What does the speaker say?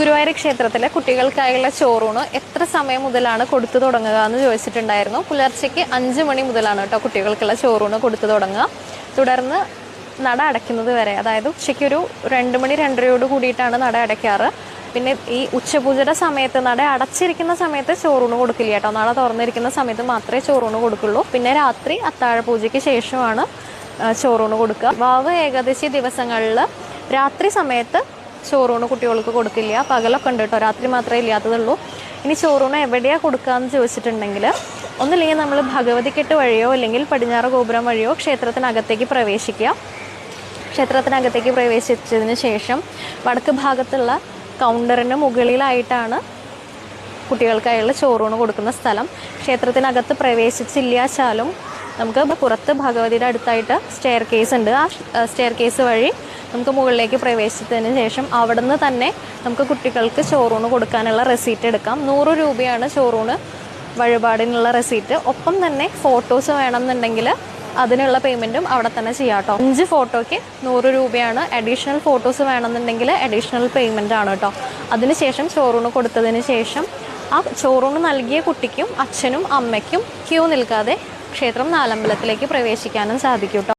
ഗുരുവായൂർ ക്ഷേത്രത്തിലെ കുട്ടികൾക്കായുള്ള ചോറൂണ് എത്ര സമയം മുതലാണ് കൊടുത്തു തുടങ്ങുക എന്ന് ചോദിച്ചിട്ടുണ്ടായിരുന്നു. പുലർച്ചയ്ക്ക് അഞ്ച് മണി മുതലാണ് കേട്ടോ കുട്ടികൾക്കുള്ള ചോറൂണ് കൊടുത്തു തുടങ്ങുക. തുടർന്ന് നട അടയ്ക്കുന്നത് വരെ അതായത് ഉച്ചയ്ക്ക് ഒരു രണ്ട് മണി രണ്ടരയോട് കൂടിയിട്ടാണ് നട അടയ്ക്കാറ്. പിന്നെ ഈ ഉച്ചപൂജയുടെ സമയത്ത് നട അടച്ചിരിക്കുന്ന സമയത്ത് ചോറൂണ് കൊടുക്കില്ല കേട്ടോ. നട തുറന്നിരിക്കുന്ന സമയത്ത് മാത്രമേ ചോറൂണ് കൊടുക്കുള്ളൂ. പിന്നെ രാത്രി അത്താഴ പൂജയ്ക്ക് ശേഷമാണ് ചോറൂണ് കൊടുക്കുക. വാവ് ഏകാദശി ദിവസങ്ങളിൽ രാത്രി സമയത്ത് ചോറൂണ് കുട്ടികൾക്ക് കൊടുക്കില്ല. പകലൊക്കെ ഉണ്ട് കേട്ടോ. രാത്രി മാത്രമേ ഇല്ലാത്തതുള്ളൂ. ഇനി ചോറൂണ് എവിടെയാണ് കൊടുക്കുകയെന്ന് ചോദിച്ചിട്ടുണ്ടെങ്കിൽ ഒന്നില്ലെങ്കിൽ നമ്മൾ ഭഗവതിക്കെട്ട് വഴിയോ അല്ലെങ്കിൽ പടിഞ്ഞാറ് ഗോപുരം വഴിയോ ക്ഷേത്രത്തിനകത്തേക്ക് പ്രവേശിക്കുക. ക്ഷേത്രത്തിനകത്തേക്ക് പ്രവേശിച്ചതിന് ശേഷം വടക്ക് ഭാഗത്തുള്ള കൗണ്ടറിന് മുകളിലായിട്ടാണ് കുട്ടികൾക്കായുള്ള ചോറൂണ് കൊടുക്കുന്ന സ്ഥലം. ക്ഷേത്രത്തിനകത്ത് പ്രവേശിച്ചില്ലാച്ചാലും നമുക്ക് പുറത്ത് ഭഗവതിയുടെ അടുത്തായിട്ട് സ്റ്റെയർ കേസ് ഉണ്ട്. ആ സ്റ്റെയർ കേസ് വഴി നമുക്ക് മുകളിലേക്ക് പ്രവേശിച്ചതിന് ശേഷം അവിടുന്ന് തന്നെ നമുക്ക് കുട്ടികൾക്ക് ചോറൂണ് കൊടുക്കാനുള്ള റെസീറ്റ് എടുക്കാം. നൂറ് രൂപയാണ് ചോറൂണ് വഴിപാടിനുള്ള റെസീറ്റ് ഒപ്പം തന്നെ ഫോട്ടോസ് വേണമെന്നുണ്ടെങ്കിൽ അതിനുള്ള പേയ്മെന്റും അവിടെ തന്നെ ചെയ്യാം കേട്ടോ അഞ്ച് ഫോട്ടോയ്ക്ക് നൂറ് രൂപയാണ് അഡീഷണൽ ഫോട്ടോസ് വേണമെന്നുണ്ടെങ്കിൽ അഡീഷണൽ പേയ്മെന്റ് ആണ് കേട്ടോ അതിനുശേഷം ചോറൂണ് കൊടുത്തതിന് ശേഷം ആ ചോറൂണ് നൽകിയ കുട്ടിക്കും അച്ഛനും അമ്മയ്ക്കും ക്യൂ നിൽക്കാതെ ക്ഷേത്രം നാലമ്പലത്തിലേക്ക് പ്രവേശിക്കാനും സാധിക്കും കേട്ടോ